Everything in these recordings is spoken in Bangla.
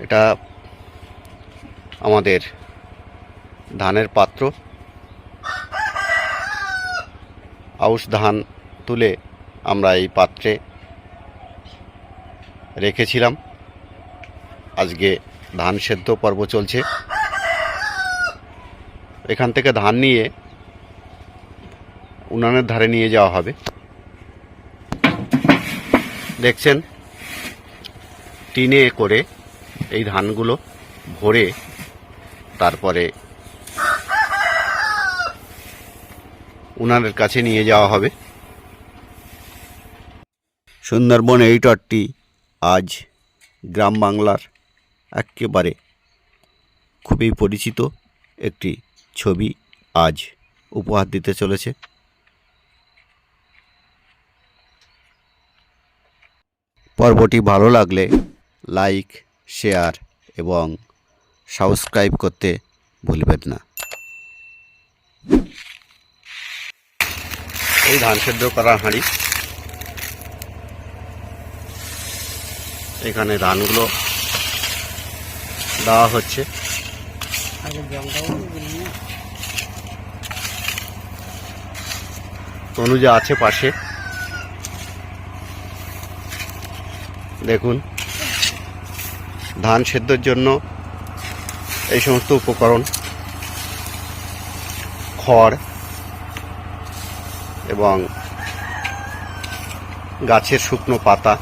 এটা আমাদের ধানের পাত্র। আউশ ধান তুলে আমরা এই পাত্রে রেখেছিলাম। আজকে ধান সেদ্ধ পর্ব চলছে। এখান থেকে ধান নিয়ে উনানের ধারে নিয়ে যাওয়া হবে। দেখছেন, টিনে করে এই ধানগুলো ভরে তারপরে উনানের কাছে নিয়ে যাওয়া হবে। সুন্দরবন এই টটটি আজ গ্রাম বাংলার একেবারে খুবই পরিচিত একটি ছবি আজ উপহার দিতে চলেছে। পর্বটি ভালো লাগলে লাইক শেয়ার এবং সাবস্ক্রাইব করতে ভুলবেন না। এই ধান সেদ্ধ করা হাঁড়ি। এখানে ধানগুলো দেওয়া হচ্ছে। তনুজা আছে পাশে। দেখুন। ধান সেদ্ধর জন্য এই সমস্ত উপকরণ, খড় এবং গাছের শুকনো পাতা।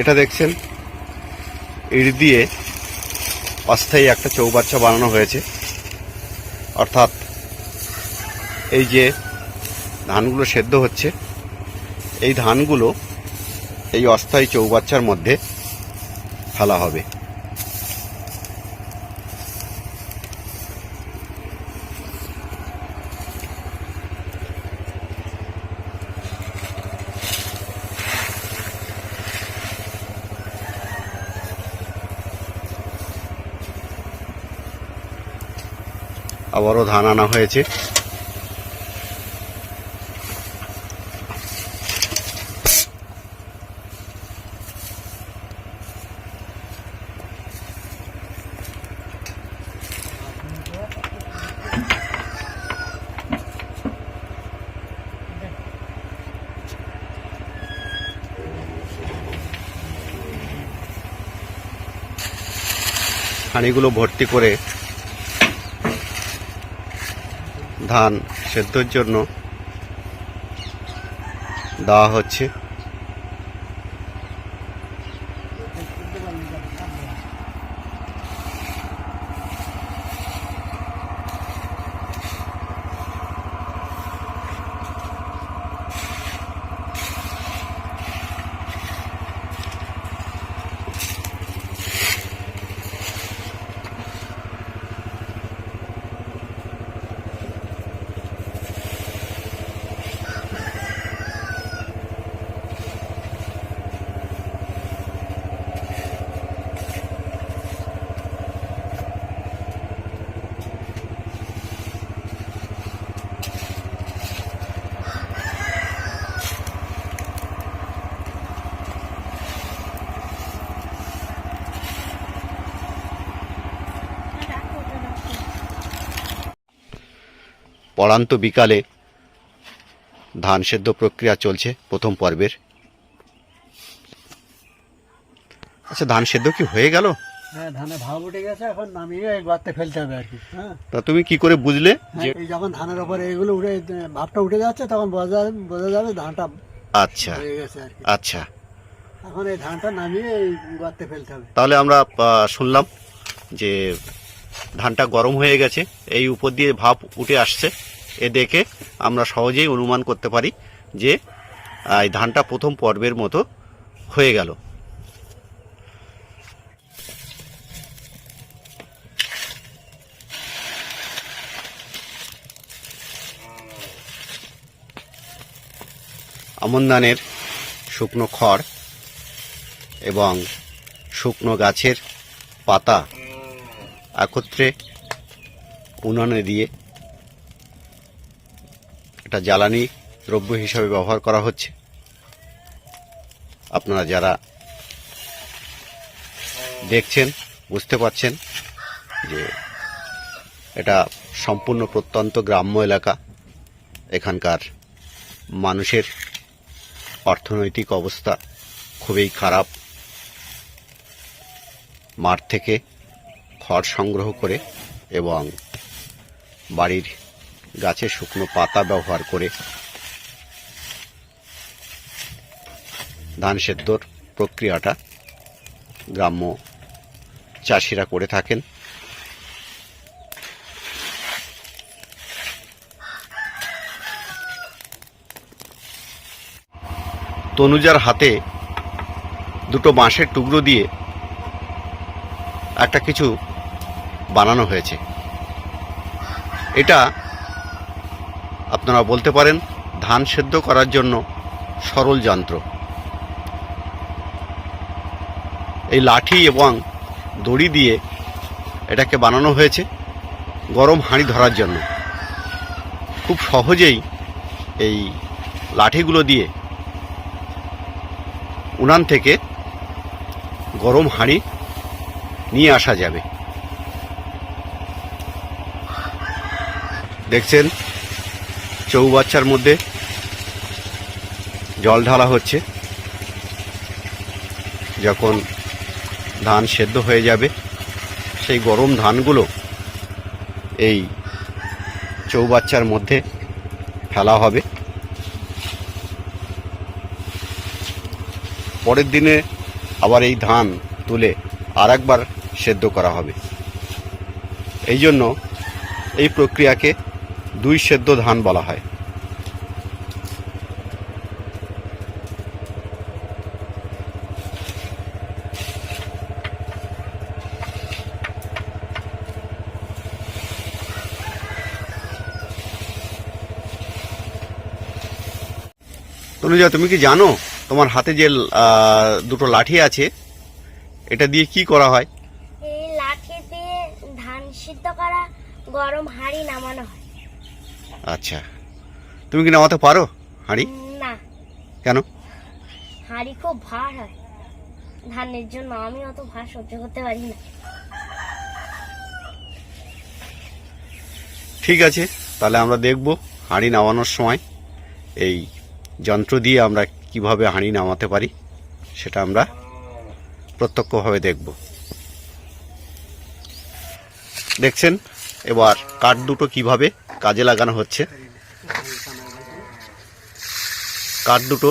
এটা দেখছেন, ইট দিয়ে অস্থায়ী একটা চৌবাচ্চা বানানো হয়েছে। অর্থাৎ এই যে ধানগুলো সেদ্ধ হচ্ছে, এই ধানগুলো এই অস্থায়ী চৌবাচ্চার মধ্যে ফেলা হবে। আবারও ধান আনা হয়েছে। হাঁড়িগুলো ভর্তি করে ধান সেদ্ধর জন্য দেওয়া হচ্ছে। পড়ান্ত বিকালে ধান সেদ্ধ প্রক্রিয়া চলছে প্রথম পর্বের। আচ্ছা ধান সেদ্ধ কি হয়ে গেল? হ্যাঁ ধানে ভাব উঠে গেছে এখন নামিয়ে গর্তে ফেলতে হবে আর কি হ্যাঁ। তা তুমি কি করে বুঝলে এই যখন ধানের ওপরে উঠে ভাবটা উঠে যাচ্ছে তখন বোঝা বোঝা যাবে ধানটা আচ্ছা। হয়ে গেছে আর কি। আচ্ছা। এখন এই ধানটা নামিয়ে এই গর্তে ফেলতে হবে। তাহলে আমরা শুনলাম যে ধানটা গরম হয়ে গেছে এই উপর দিয়ে ভাপ উঠে আসছে। এ দেখে আমরা সহজেই অনুমান করতে পারি যে এই ধানটা প্রথম পর্বের মতো হয়ে গেল। আমন ধানের শুকনো খড় এবং শুকনো গাছের পাতা একত্রে উনানে দিয়ে একটা জ্বালানি দ্রব্য হিসাবে ব্যবহার করা হচ্ছে। আপনারা যারা দেখছেন, বুঝতে পারছেন যে এটা সম্পূর্ণ প্রত্যন্ত গ্রাম্য এলাকা। এখানকার মানুষের অর্থনৈতিক অবস্থা খুবই খারাপ। মাঠ থেকে খড় সংগ্রহ করে এবং বাড়ির গাছে শুকনো পাতা ব্যবহার করে। ধান সেদ্ধর প্রক্রিয়াটা গ্রাম্য চাষিরা করে থাকেন। তনুজার হাতে দুটো বাঁশের টুকরো দিয়ে একটা কিছু বানানো হয়েছে। এটা আপনারা বলতে পারেন, ধান সেদ্ধ করার জন্য সরল যন্ত্র। এই লাঠি এবং দড়ি দিয়ে এটাকে বানানো হয়েছে গরম হাঁড়ি ধরার জন্য। খুব সহজেই এই লাঠিগুলো দিয়ে উনান থেকে গরম হাঁড়ি নিয়ে আসা যাবে। দেখছেন? চৌবাচ্চার মধ্যে জল ঢালা হচ্ছে। যখন ধান সেদ্ধ হয়ে যাবে, সেই গরম ধানগুলো এই চৌবাচ্চার মধ্যে ফেলা হবে। পরের দিনে আবার এই ধান তুলে আর একবার সেদ্ধ করা হবে। এই জন্য এই প্রক্রিয়াকে দুই সেদ্ধ ধান বলা হয়। তনুজা, তুমি কি জানো তোমার হাতে যে দুটো লাঠি আছে, এটা দিয়ে কি করা হয়? এই লাঠি দিয়ে ধান সিদ্ধ করা, গরম হাঁড়ি নামানো হয়। আচ্ছা। তুমি কি নামাতে পারো হাঁড়ি? না। কেন? হাঁড়ি খুব ভার হয়। ধানের জন্য আমি অত ভার সহ্য করতে পারি না। ঠিক আছে তাহলে আমরা দেখব হাঁড়ি নামানোর সময় এই যন্ত্র দিয়ে আমরা কীভাবে হাঁড়ি নামাতে পারি সেটা আমরা প্রত্যক্ষভাবে দেখব। দেখছেন? এবার কাঠ দুটো কীভাবে কাজে লাগানো হচ্ছে। কাঠ দুটো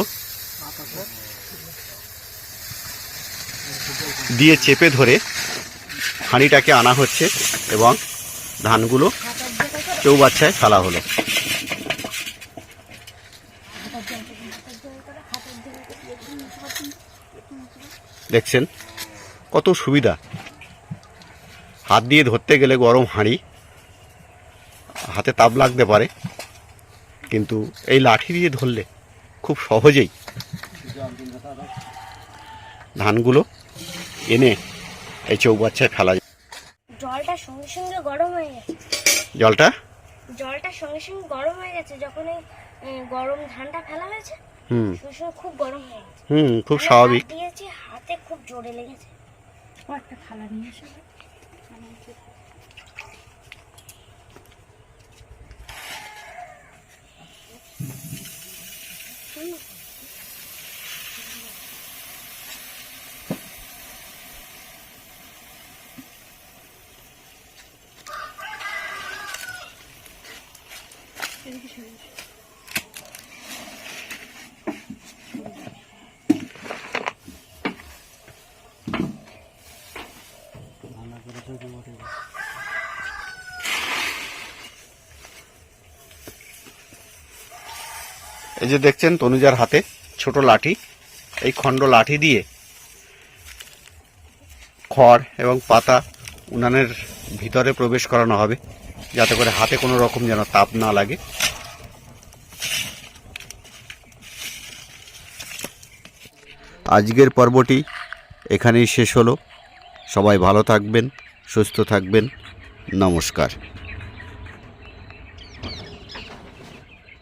দিয়ে চেপে ধরে হাঁড়িটাকে আনা হচ্ছে এবং ধানগুলো চৌবাচ্চায় ফেলা হলো। দেখছেন কত সুবিধা। হাত দিয়ে ধরতে গেলে গরম হাঁড়ি হাতে তাপ লাগতে পারে কিন্তু এই লাঠি দিয়ে ধরলে খুব সহজেই ধানগুলো এনে এই চৌবাচ্চায় ফেলা যায়। জলটা সঙ্গে সঙ্গে গরম হয়ে গেছে। জলটা? জলটা সঙ্গে সঙ্গে গরম হয়ে গেছে যখন এই গরম ধানটা ফেলা হয়েছে হুম। খুব গরম হয়ে গেছে। হুম খুব স্বাভাবিক। দিয়েছি হাতে খুব জোরে লেগেছে। একটা থালা নিয়ে এসো। ভালো করে তৈরি করে এই যে দেখছেন তনুজার হাতে ছোট লাঠি, এই খণ্ড লাঠি দিয়ে খড় এবং পাতা উনানের ভিতরে প্রবেশ করানো হবে, যাতে করে হাতে কোনো রকম যেন তাপ না লাগে। আজকের পর্বটি এখানেই শেষ হলো। সবাই ভালো থাকবেন, সুস্থ থাকবেন। নমস্কার।